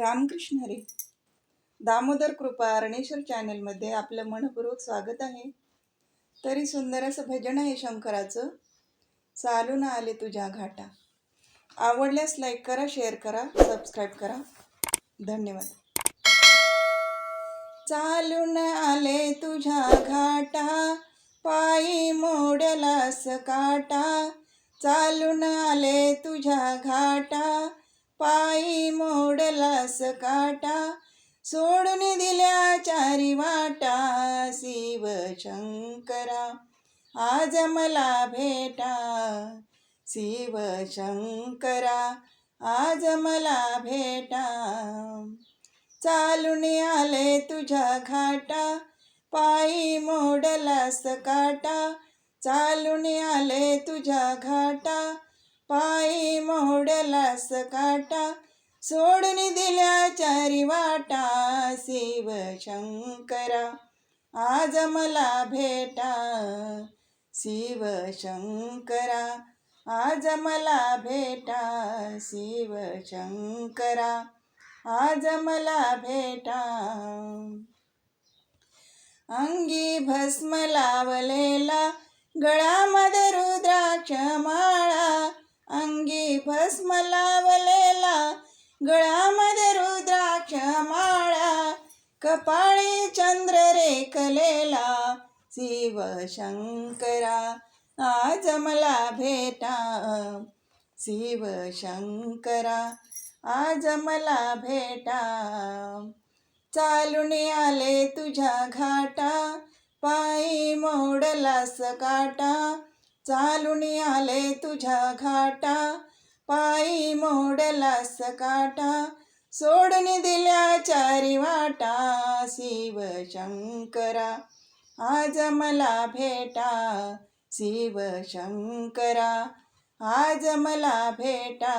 रामकृष्ण हरी. दामोदर कृपा अरणेश्वर चॅनलमध्ये आपलं मनपूर्वक स्वागत आहे. तरी सुंदर असं भजन आहे शंकराचं. चालू ना आले तुझ्या घाटा. आवडल्यास लाईक करा शेअर करा सबस्क्राईब करा. धन्यवाद. चालून आले तुझ्या घाटा. पायी मोडलास काटा. चालून आले तुझ्या घाटा. पायी मोडलास काटा सोडून दिल्या चारी वाटा शिव शंकरा. आज मला भेटा शिव शंकरा. आज मला भेटा. चालून आले तुझ्या घाटा पायी मोडलास काटा चालून आले तुझ्या घाटा पायी मोडलास काटा सोडून दिल्या चारी वाटा शिव शंकरा. आज मला भेटा शिव शंकरा. आज मला भेटा शिव शंकरा. आज मला भेटा. अंगी भस्म लावलेला गळामध्ये रुद्राक्ष माळा. अंगी भस्म लावलेला गळामध्ये रुद्राक्ष माळा कपाळी चंद्र रेखलेला शिव शंकरा आज मला भेटा शिव शंकरा आज मला भेटा. चालून आले तुझ्या घाटा पायी मोडलास काटा चालून आले तुझ्या घाटा. पायी मोडलास काटा सोडून दिल्या चारी वाटा. शिव शंकरा आज मला भेटा. शिव शंकरा आज मला भेटा.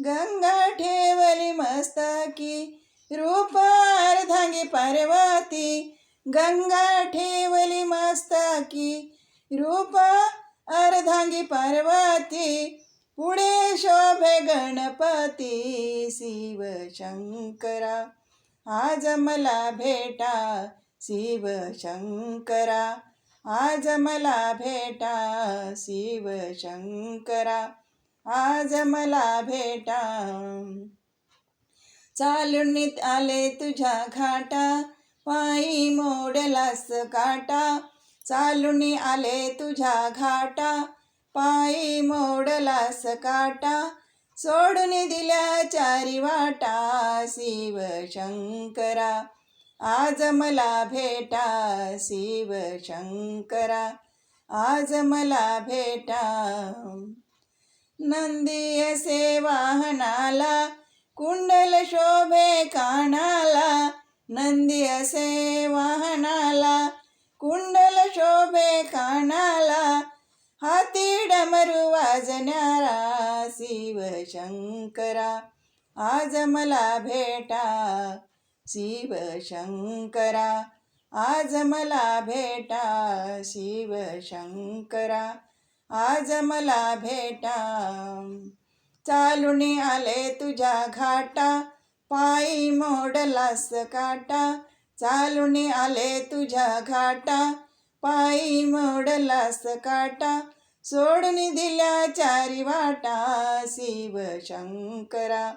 गंगा ठेवली मस्तकी रूप अर्धांगी पार्वती. गंगा ठेवली मस्तकी रूप अर्धांगी पार्वती पुढे शोभे गणपती शिव शंकरा. आज मला भेटा शिव शंकरा. आज मला भेटा शिव शंकरा. आज मला भेटा चालून आले तुझ्या घाटा पायी मोडलास काटा. चालून आले तुझ्या घाटा. पायी मोडलास काटा. सोडून दिल्या चारी वाटा. शिव शंकरा आज मला भेटा शिव शंकरा आज मला भेटा. नंदी असे वाहनाला. कुंडल शोभे कानाला. नंदी असे वाहनाला. कुंडल शोभे कानाला हाती डमरू वाजणारा शिव शंकरा. आज मला भेटा शिव शंकरा. आज मला भेटा शिव शंकरा. आज मला भेटा. चालून आले तुझ्या घाटा पायी मोडलास काटा. चालून आले तुझ्या घाटा पायी मोडलास काटा सोडून दिल्या चारी वाटा शिव शंकरा.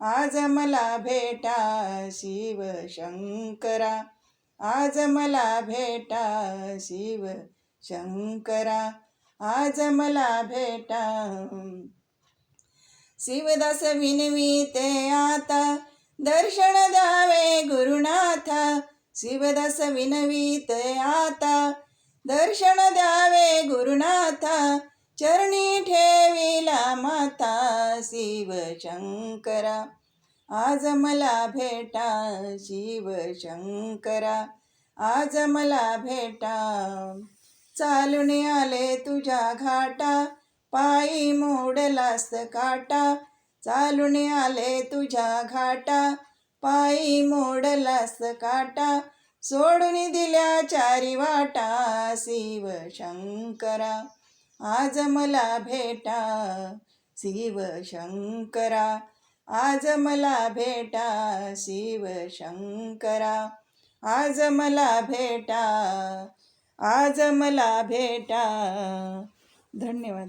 आज मला भेटा शिव शंकरा. आज मला भेटा शिव शंकरा. आज मला भेटा. शिवदास विनवीते आता दर्शन द्यावे गुरुनाथा. शिवदास विनवीत आता. दर्शन द्यावे गुरुनाथा. चरणी ठेविला माता शिव शंकरा आज मला भेटा शिव शंकरा आज मला भेटा. चालून आले तुझ्या घाटा. पायी मोडलास काटा. चालून आले तुझ्या घाटा. पायी मोडलास काटा. सोडून दिल्या चारी वाटा. शिव शंकरा आज मला भेटा. शिव शंकरा आज मला भेटा. शिव शंकरा आज मला भेटा. आज मला भेटा. धन्यवाद.